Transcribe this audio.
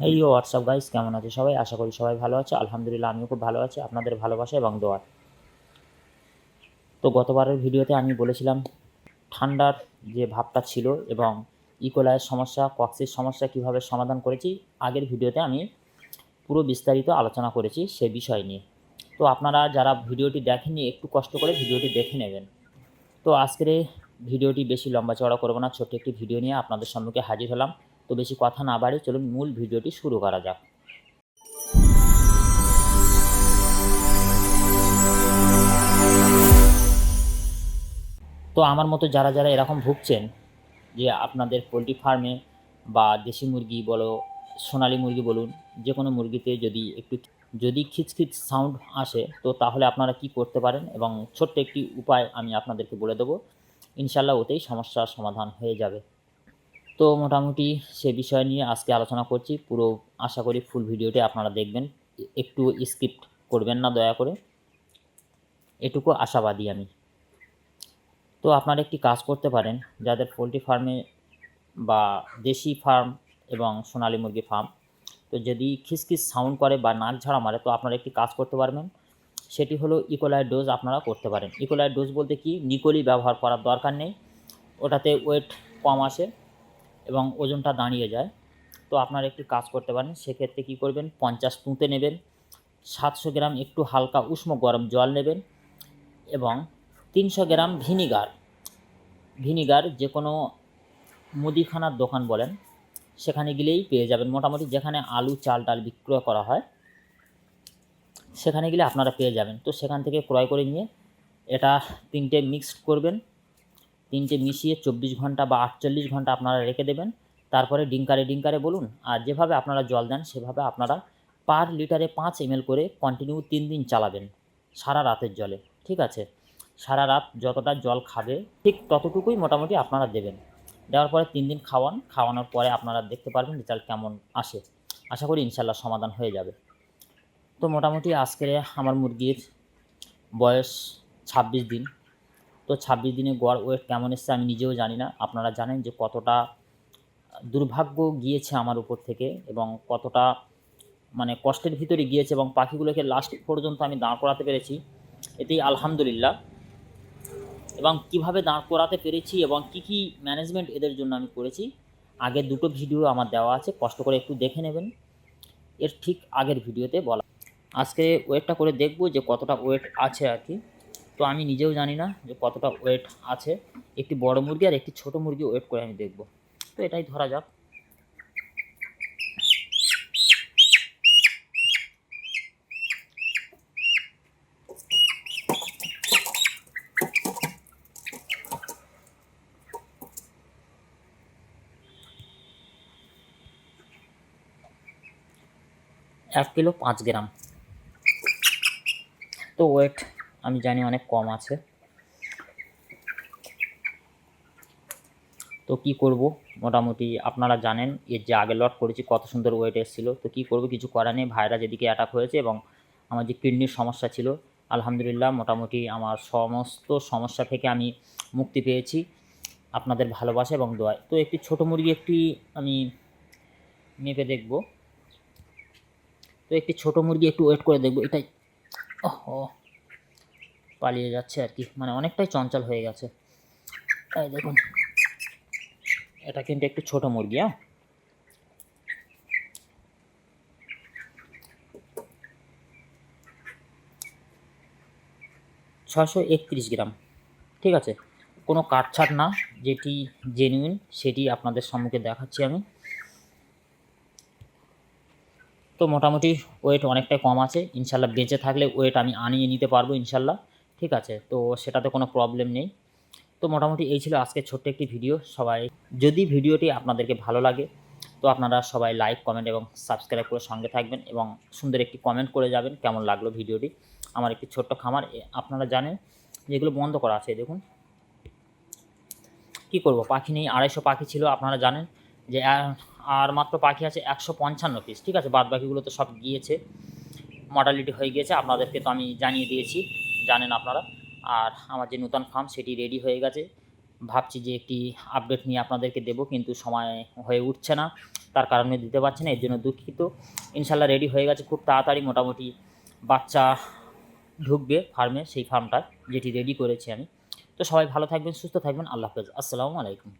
এই WhatsApp guys কেমন আছে সবাই? আশা করি সবাই ভালো আছে। আলহামদুলিল্লাহ, আমিও খুব ভালো আছি। আপনাদের ভালোবাসা এবং দোয়া। তো গতবারের ভিডিওতে আমি বলেছিলাম, ঠান্ডার যে ভাবটা ছিল এবং ইকোলায়ের সমস্যা কক্সির সমস্যা কীভাবে সমাধান করেছি, আগের ভিডিওতে আমি পুরো বিস্তারিত আলোচনা করেছি সে বিষয় নিয়ে। তো আপনারা যারা ভিডিওটি দেখেননি, একটু কষ্ট করে ভিডিওটি দেখে নেবেন। তো আজকের ভিডিওটি বেশি লম্বা চড়া করব না, ছোট্ট একটি ভিডিও নিয়ে আপনাদের সম্মুখে হাজির হলাম। তো বেশি কথা না বাড়ি চলুন মূল ভিডিওটি শুরু করা যাক। তো আমার মতো যারা যারা এরকম ভুগছেন যে আপনাদের পোলট্রি ফার্মে বা দেশি মুরগি বলো, সোনালি মুরগি বলুন, যে কোনো মুরগিতে যদি একটু যদি খিচখিচ সাউন্ড আসে, তো তাহলে আপনারা কি করতে পারেন? এবং ছোট্ট একটি উপায় আমি আপনাদেরকে বলে দেবো। ইনশাল্লাহ ওতেই সমস্যার সমাধান হয়ে যাবে। তো মোটামুটি সে বিষয় নিয়ে আজকে আলোচনা করছি। পুরো আশা করি ফুল ভিডিওটি আপনারা দেখবেন। একটু স্কিপ্ট করবেন না, দয়া করে। এটুকু আশাবাদী আমি। তো আপনারা একটি কাজ করতে পারেন। যাদের পোলট্রি ফার্মে বা দেশি ফার্ম এবং সোনালী মুরগি ফার্ম তো যদি খিসখিস সাউন্ড করে বা নাক ঝাড়া মারে, তো আপনারা একটি কাজ করতে পারবেন। সেটি হলো ইকোলাইট ডোজ আপনারা করতে পারেন। ইকোলাইট ডোজ বলতে কি? নিকোলি ব্যবহার করার দরকার নেই। ওটাতে ওয়েট কম আসে। এবং ওজনটা দাঁড়িয়ে যায়। তো আপনারা একটি কাজ করতে পারেন, সেক্ষেত্রে কী করবেন, পঞ্চাশ পুঁতে নেবেন, সাতশো গ্রাম একটু হালকা উষ্ণ গরম জল নেবেন এবং তিনশো গ্রাম ভিনিগার। ভিনিগার যে কোনো মুদিখানার দোকান বলেন, সেখানে গেলেই পেয়ে যাবেন। মোটামুটি যেখানে আলু, চাল, ডাল বিক্রয় করা হয়, সেখানে গেলে আপনারা পেয়ে যাবেন। তো সেখান থেকে ক্রয় করে নিয়ে এটা তিনটে মিক্সড করবেন। তিনটে মিশিয়ে চব্বিশ ঘণ্টা বা আটচল্লিশ ঘণ্টা আপনারা রেখে দেবেন। তারপরে ডিঙ্কারে ডিঙ্কারে বলুন, আর যেভাবে আপনারা জল দেন, সেভাবে আপনারা পার লিটারে পাঁচ এম করে কন্টিনিউ তিন দিন চালাবেন সারা রাতের জলে, ঠিক আছে? সারা রাত যতটা জল খাবে, ঠিক ততটুকুই মোটামুটি আপনারা দেবেন। দেওয়ার পরে তিন দিন খাওয়ান, খাওয়ানোর পরে আপনারা দেখতে পারবেন রেজাল্ট কেমন আসে। আশা করি ইনশাল্লাহ সমাধান হয়ে যাবে। তো মোটামুটি আজকের আমার মুরগির বয়স ছাব্বিশ দিন। তো ছাব্বিশ দিনে গড় ওয়েট কেমন এসছে আমি নিজেও জানি না। আপনারা জানেন যে কতটা দুর্ভাগ্য গিয়েছে আমার উপর থেকে এবং কতটা মানে কষ্টের ভিতরে গিয়েছে এবং পাখিগুলোকে লাস্ট পর্যন্ত আমি দাঁড় করাতে পেরেছি। এতেই আলহামদুলিল্লাহ। এবং কীভাবে দাঁড় করাতে পেরেছি এবং কি কি ম্যানেজমেন্ট এদের জন্য আমি করেছি আগের দুটো ভিডিও আমার দেওয়া আছে, কষ্ট করে একটু দেখে নেবেন। এর ঠিক আগের ভিডিওতে বলা আজকে ওয়েটটা করে দেখব যে কতটা ওয়েট আছে আর কি। তো আমি নিজেও জানি না যে কতটা ওয়েট আছে। একটি বড় মুরগি আর একটি ছোট মুরগি ওয়েট করে আমি দেখব। তো এটাই ধরা যাক। এক কিলো পাঁচ গ্রাম। তো ওয়েট আমি জানি অনেক কম আছে। তো কি করব? মোটামুটি আপনারা জানেন, এর যে আগে লট করেছি, কত সুন্দর ওয়েট এসেছিল। তো কি করব? কিছু করার নেই। ভাইরাস এদিকে অ্যাটাক হয়েছে এবং আমার যে কিডনির সমস্যা ছিল, আলহামদুলিল্লাহ মোটামুটি আমার সমস্ত সমস্যা থেকে আমি মুক্তি পেয়েছি। আপনাদের ভালোবাসা এবং দোয়ায়। তো একটি ছোট মুরগি একটি আমি মেপে দেখব। তো একটি ছোট মুরগি একটু ওয়েট করে দেখব। এটাই ও পালিয়ে যাচ্ছে আর কি। মানে অনেকটাই চঞ্চল হয়ে গেছে। তাই দেখুন, এটা কিন্তু একটু ছোট মুরগি হ্যাঁ? ছশো একত্রিশ গ্রাম, ঠিক আছে? কোনো কাটছাট না, যেটি জেনুইন সেটি আপনাদের সম্মুখে দেখাচ্ছি আমি। তো মোটামুটি ওয়েট অনেকটাই কম আছে। ইনশাল্লাহ বেঁচে থাকলে ওয়েট আমি আনিয়ে নিতে পারব, ইনশাল্লাহ। ঠিক আছে? তো সেটাতে কোনো প্রবলেম নেই। তো মোটামুটি এই ছিল আজকে ছোট্ট একটি ভিডিও সবাই, যদি ভিডিওটি আপনাদেরকে ভালো লাগে, তো আপনারা সবাই লাইক কমেন্ট এবং সাবস্ক্রাইব করে সঙ্গে থাকবেন এবং সুন্দর একটি কমেন্ট করে যাবেন কেমন লাগল ভিডিওটি আমার একটি ছোট্ট খামার আপনারা জানেন, যেগুলো বন্ধ করা আছে, দেখুন। কি করব? পাখি নেই, আড়াইশো পাখি ছিল, আপনারা জানেন যে আর- মাত্র পাখি আছে একশো পঞ্চান্ন পিস ঠিক আছে? বাদ বাকিগুলো তো সব গিয়েছে মর্টালিটি হয়ে গিয়েছে, আপনাদেরকে তো আমি জানিয়ে দিয়েছি। জানেন আপনারা। আর আমার যে নূতন ফার্ম সেটি রেডি হয়ে গেছে। ভাবছি যে একটি আপডেট নিয়ে আপনাদেরকে দেবো, কিন্তু সময় হয়ে উঠছে না। তার কারণে দিতে পারছি না, এর জন্য দুঃখিত। ইনশাল্লাহ রেডি হয়ে গেছে, খুব তাড়াতাড়ি মোটামুটি বাচ্চা ঢুকবে ফার্মে সেই ফার্মটা যেটি রেডি করেছি আমি। তো সবাই ভালো থাকবেন, সুস্থ থাকবেন। আল্লাহ হাফেজ। আসসালামু আলাইকুম।